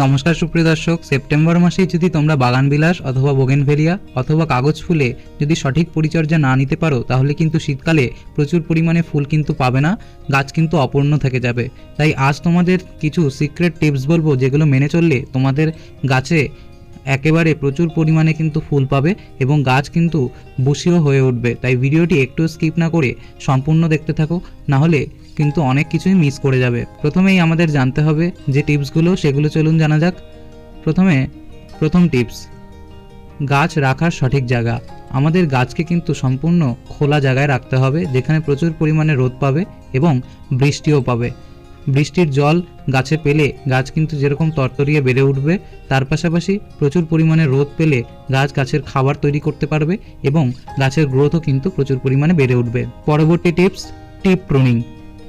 নমস্কার সুপ্রিয় দর্শক, সেপ্টেম্বর মাসে যদি তোমরা বাগান বিলাস অথবা বোগেনভেলিয়া অথবা কাগজ ফুলে যদি সঠিক পরিচর্যা না নিতে পারো, তাহলে কিন্তু শীতকালে প্রচুর পরিমাণে ফুল কিন্তু পাবে না, গাছ কিন্তু অপূর্ণ থেকে যাবে। তাই আজ তোমাদের কিছু সিক্রেট টিপস বলব যেগুলো মেনে চললে তোমাদের গাছে একেবারে প্রচুর পরিমাণে কিন্তু ফুল পাবে এবং গাছ কিন্তু বুশিও হয়ে উঠবে। তাই ভিডিওটি একটু স্কিপ না করে সম্পূর্ণ দেখতে থাকো, না হলে কিন্তু অনেক কিছুই মিস করে যাবে। প্রথমেই আমাদের জানতে হবে যে টিপসগুলো, সেগুলো চলুন জানা যাক। প্রথমে, প্রথম টিপস, গাছ রাখার সঠিক জায়গা। আমাদের গাছকে কিন্তু সম্পূর্ণ খোলা জায়গায় রাখতে হবে, যেখানে প্রচুর পরিমাণে রোদ পাবে এবং বৃষ্টিও পাবে। বৃষ্টির জল গাছে পেলে গাছ কিন্তু যেরকম তরতরিয়ে বেড়ে উঠবে, তার পাশাপাশি প্রচুর পরিমাণে রোদ পেলে গাছ গাছের খাবার তৈরি করতে পারবে এবং গাছের গ্রোথও কিন্তু প্রচুর পরিমাণে বেড়ে উঠবে। পরবর্তী টিপস টিপ প্রুনিং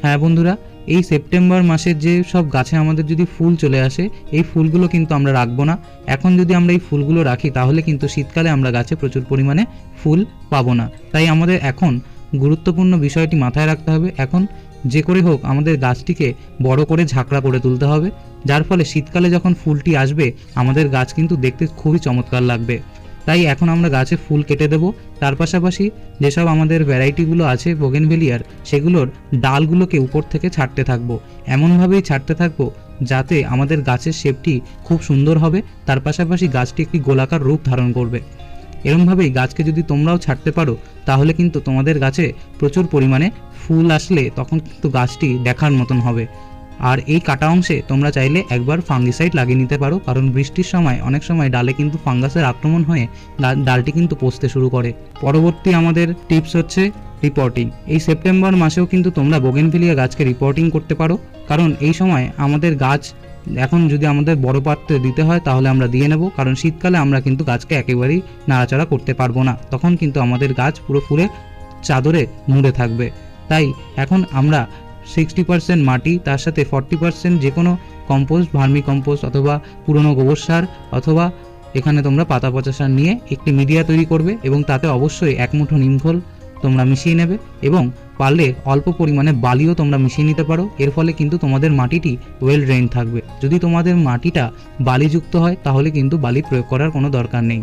হ্যাঁ বন্ধুরা, এই সেপ্টেম্বর মাসের যে সব গাছে আমাদের যদি ফুল চলে আসে, এই ফুলগুলো কিন্তু আমরা রাখব না। এখন যদি আমরা এই ফুলগুলো রাখি, তাহলে কিন্তু শীতকালে আমরা গাছে প্রচুর পরিমাণে ফুল পাবো না। তাই আমাদের এখন গুরুত্বপূর্ণ বিষয়টি মাথায় রাখতে হবে। এখন যে করে হোক আমাদের গাছটিকে বড় করে ঝাঁকড়া করে তুলতে হবে, যার ফলে শীতকালে যখন ফুলটি আসবে, আমাদের গাছ কিন্তু দেখতে খুবই চমৎকার লাগবে। তাই এখন আমরা গাছে ফুল কেটে দেব। তার পাশাপাশি যেসব আমাদের ভ্যারাইটিগুলো আছে বোগেনভেলিয়ার সেগুলোর ডালগুলোকে উপর থেকে ছাড়তে থাকব। এমনভাবেই ছাড়তে থাকব যাতে আমাদের গাছের শেপটি খুব সুন্দর হবে। তার পাশাপাশি গাছটি একটি গোলাকার রূপ ধারণ করবে। এরমভাবেই গাছকে যদি তোমরাও ছাড়তে পারো, তাহলে কিন্তু তোমাদের গাছে প্রচুর পরিমাণে ফুল আসলে তখন কিন্তু গাছটি দেখার মতন হবে। আর এই কাটা অংশে তোমরা চাইলে একবার ফাঙ্গিসাইড লাগিয়ে নিতে পারো, কারণ বৃষ্টির সময় অনেক সময় ডালে কিন্তু ফাঙ্গাসের আক্রমণ হয়ে ডালটি কিন্তু পচতে শুরু করে। পরবর্তী আমাদের টিপস হচ্ছে রিপোর্টিং। এই সেপ্টেম্বর মাসেও কিন্তু তোমরা বোগেনভিলিয়া গাছকে রিপোর্টিং করতে পারো, কারণ এই সময় আমাদের গাছ এখন যদি আমাদের বড় পাত্রে দিতে হয়, তাহলে আমরা দিয়ে নেব, কারণ শীতকালে আমরা কিন্তু গাছকে একেবারেই নাড়াচাড়া করতে পারব না। তখন কিন্তু আমাদের গাছ পুরো ফুলে চাদরে মুড়ে থাকবে। তাই এখন আমরা সিক্সটি পার্সেন্ট মাটি, তার সাথে ফর্টি পার্সেন্ট যে কোনো কম্পোস্ট ভার্মি কম্পোস্ট অথবা পুরনো গোবর সার অথবা এখানে তোমরা পাতা পচা সার নিয়ে একটি মিডিয়া তৈরি করবে এবং তাতে অবশ্যই এক মুঠো নিমখোল তোমরা মিশিয়ে নেবে এবং পারলে অল্প পরিমাণে বালিও তোমরা মিশিয়ে নিতে পারো। এর ফলে কিন্তু তোমাদের মাটিটি ওয়েল ড্রেন থাকবে। যদি তোমাদের মাটিটা বালিযুক্ত হয়, তাহলে কিন্তু বালি প্রয়োগ করার কোনো দরকার নেই।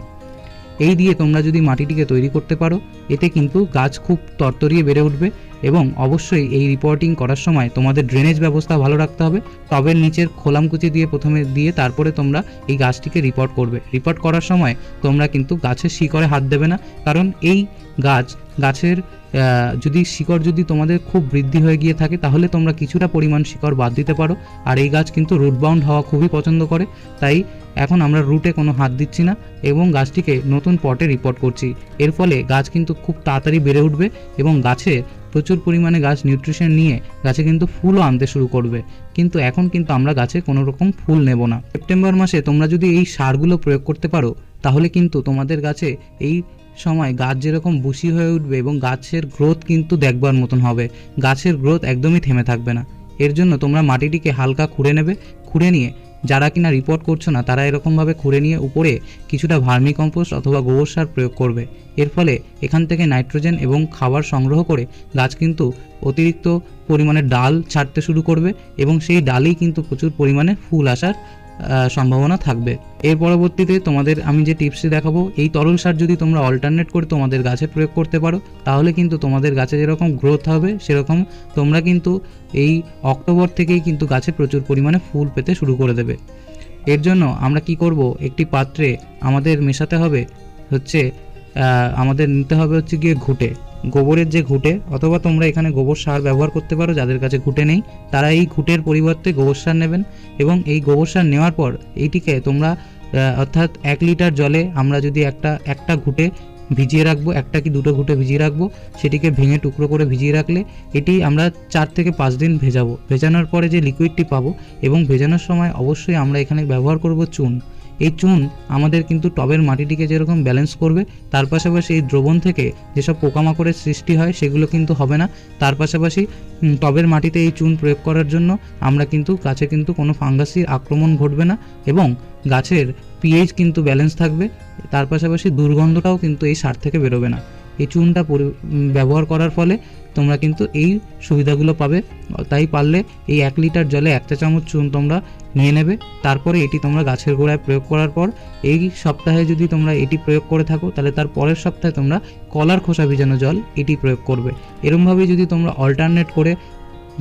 এই দিয়ে তোমরা যদি মাটিটিকে তৈরি করতে পারো, এতে কিন্তু গাছ খুব তরতরিয়ে বেড়ে উঠবে এবং অবশ্যই এই রিপোর্টিং করার সময় তোমাদের ড্রেনেজ ব্যবস্থা ভালো রাখতে হবে। টবের নিচের খোলামকুচি দিয়ে প্রথমে দিয়ে তারপরে তোমরা এই গাছটিকে রিপোর্ট করবে। রিপোর্ট করার সময় তোমরা কিন্তু গাছের শিকড়ে হাত দেবে না। কারণ এই গাছ, গাছের যদি শিকড় যদি তোমাদের খুব বৃদ্ধি হয়ে গিয়ে থাকে, তাহলে তোমরা কিছুটা পরিমাণ শিকড় বাদ দিতে পারো। আর এই গাছ কিন্তু রুট বাউন্ড হওয়া খুবই পছন্দ করে। তাই এখন আমরা রুটে কোনো হাত দিচ্ছি না এবং গাছটিকে নতুন পটে রিপোর্ট করছি। এর ফলে গাছ কিন্তু খুব তাড়াতাড়ি বেড়ে উঠবে এবং গাছে প্রচুর পরিমাণে গাছ নিউট্রিশন নিয়ে গাছে কিন্তু ফুলও আনতে শুরু করবে। কিন্তু এখন কিন্তু আমরা গাছে কোনো রকম ফুল নেব না। সেপ্টেম্বর মাসে তোমরা যদি এই সারগুলো প্রয়োগ করতে পারো, তাহলে কিন্তু তোমাদের গাছে এই সময় গাছ যেরকম বুশি হয়ে উঠবে এবং গাছের গ্রোথ কিন্তু দেখবার মতন হবে। গাছের গ্রোথ একদমই থেমে থাকবে না। এর জন্য তোমরা মাটিটিকে হালকা খুঁড়ে নেবে, খুঁড়ে নিয়ে যারা কিনা রিপোর্ট করছ না, তারা এরকমভাবে খুঁড়ে নিয়ে উপরে কিছুটা ভার্মি কম্পোস্ট অথবা গোবর সার প্রয়োগ করবে। এর ফলে এখান থেকে নাইট্রোজেন এবং খাবার সংগ্রহ করে গাছ কিন্তু অতিরিক্ত পরিমাণে ডাল ছাড়তে শুরু করবে এবং সেই ডালেই কিন্তু প্রচুর পরিমাণে ফুল আসার সম্ভাবনা থাকবে। এর পরবর্তীতে তোমাদের আমি যে টিপসটি দেখাবো, এই তরল সার যদি তোমরা অল্টারনেট করে তোমাদের গাছে প্রয়োগ করতে পারো, তাহলে কিন্তু তোমাদের গাছে যেরকম গ্রোথ হবে, সেরকম তোমরা কিন্তু এই অক্টোবর থেকেই কিন্তু গাছে প্রচুর পরিমাণে ফুল পেতে শুরু করে দেবে। এর জন্য আমরা কি করব, একটি পাত্রে আমাদের মেশাতে হবে হচ্ছে আমাদের নিতে হবে হচ্ছে গিয়ে ঘুটে। গোবরের যে ঘুটে, অথবা তোমরা এখানে গোবর সার ব্যবহার করতে পারো, যাদের কাছে ঘুটে নেই, তারা এই ঘুটের পরিবর্তে গোবর সার নেবেন এবং এই গোবর সার নেওয়ার পর এইটিকে তোমরা অর্থাৎ এক লিটার জলে আমরা যদি একটা একটা ঘুটে ভিজিয়ে রাখব, একটা কি দুটো ঘুটে ভিজিয়ে রাখব, সেটিকে ভেঙে টুকরো করে ভিজিয়ে রাখলে এটি আমরা চার থেকে পাঁচ দিন ভেজাবো। ভেজানোর পরে যে লিকুইডটি পাবো এবং ভেজানোর সময় অবশ্যই আমরা এখানে ব্যবহার করব চুন। এই চুন আমাদের কিন্তু টবের মাটিটিকে যেরকম ব্যালেন্স করবে, তার পাশাপাশি এই দ্রবণ থেকে যেসব পোকামাকড়ের সৃষ্টি হয় সেগুলো কিন্তু হবে না। তার পাশাপাশি টবের মাটিতে এই চুন প্রয়োগ করার জন্য আমরা কিন্তু গাছে কিন্তু কোনো ফাঙ্গাসির আক্রমণ ঘটবে না এবং গাছের পিএইচ কিন্তু ব্যালেন্স থাকবে। তার পাশাপাশি দুর্গন্ধটাও কিন্তু এই সার থেকে বেরোবে না। এই চুনটা ব্যবহার করার ফলে তোমরা কিন্তু এই সুবিধাগুলো পাবে। তাই পারলে এই এক লিটার জলে একটা চামচ চুন তোমরা নিয়ে নেবে। তারপরে এটি তোমরা গাছের গোড়ায় প্রয়োগ করার পর এই সপ্তাহে যদি তোমরা এটি প্রয়োগ করে থাকো, তাহলে তার পরের সপ্তাহে তোমরা কলার খোসা ভিজানো জল এটি প্রয়োগ করবে। এরমভাবে যদি তোমরা অল্টারনেট করে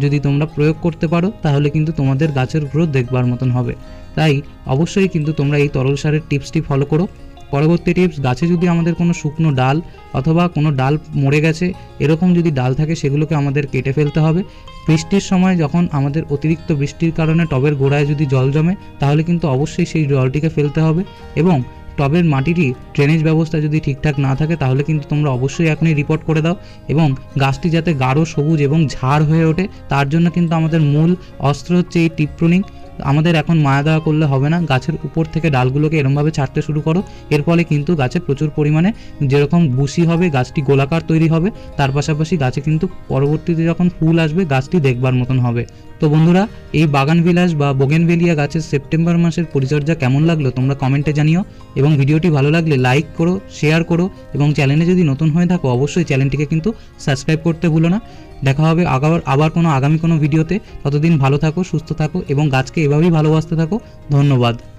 যদি তোমরা প্রয়োগ করতে পারো, তাহলে কিন্তু তোমাদের গাছের গ্রোথ দেখবার মতন হবে। তাই অবশ্যই কিন্তু তোমরা এই তরল সারের টিপসটি ফলো করো। পরবর্তী টিপস গাছে যদি আমাদের কোনো শুকনো ডাল অথবা কোনো ডাল মরে গেছে, এরকম যদি ডাল থাকে, সেগুলোকে আমাদের কেটে ফেলতে হবে। বৃষ্টির সময় যখন আমাদের অতিরিক্ত বৃষ্টির কারণে টবের গোড়ায় যদি জল জমে, তাহলে কিন্তু অবশ্যই সেই জলটিকে ফেলতে হবে এবং টবের মাটিটি ড্রেনেজ ব্যবস্থা যদি ঠিকঠাক না থাকে, তাহলে কিন্তু তোমরা অবশ্যই এখনই রিপোর্ট করে দাও এবং গাছটি যাতে গাঢ়, সবুজ এবং ঝাড় হয়ে ওঠে, তার জন্য কিন্তু আমাদের মূল অস্ত্র হচ্ছে এই টিপ প্রুনিং আমাদের এখন মায়া দেওয়া করলে হবে না। গাছের উপর থেকে ডালগুলোকে এরমভাবে ছাড়তে শুরু করো। এর ফলে কিন্তু গাছে প্রচুর পরিমাণে যেরকম বুশি হবে, গাছটি গোলাকার তৈরি হবে, তার পাশাপাশি গাছে কিন্তু পরবর্তীতে যখন ফুল আসবে, গাছটি দেখবার মতন হবে। তো বন্ধুরা, এই বাগান বিলাস বা বোগেনভেলিয়া গাছের সেপ্টেম্বর মাসের পরিচর্যা কেমন লাগল তোমরা কমেন্টে জানিও। এবং ভিডিওটি ভালো লাগলে লাইক করো, শেয়ার করো এবং চ্যানেলে যদি নতুন হয়ে থাকো, অবশ্যই চ্যানেলটিকে কিন্তু সাবস্ক্রাইব করতে ভুলো না। দেখা হবে আবার আবার কোনো আগামী কোনো ভিডিওতে। ততদিন ভালো থাকো, সুস্থ থাকো এবং গাছকে এভাবেই ভালোবাসতে থাকো। ধন্যবাদ।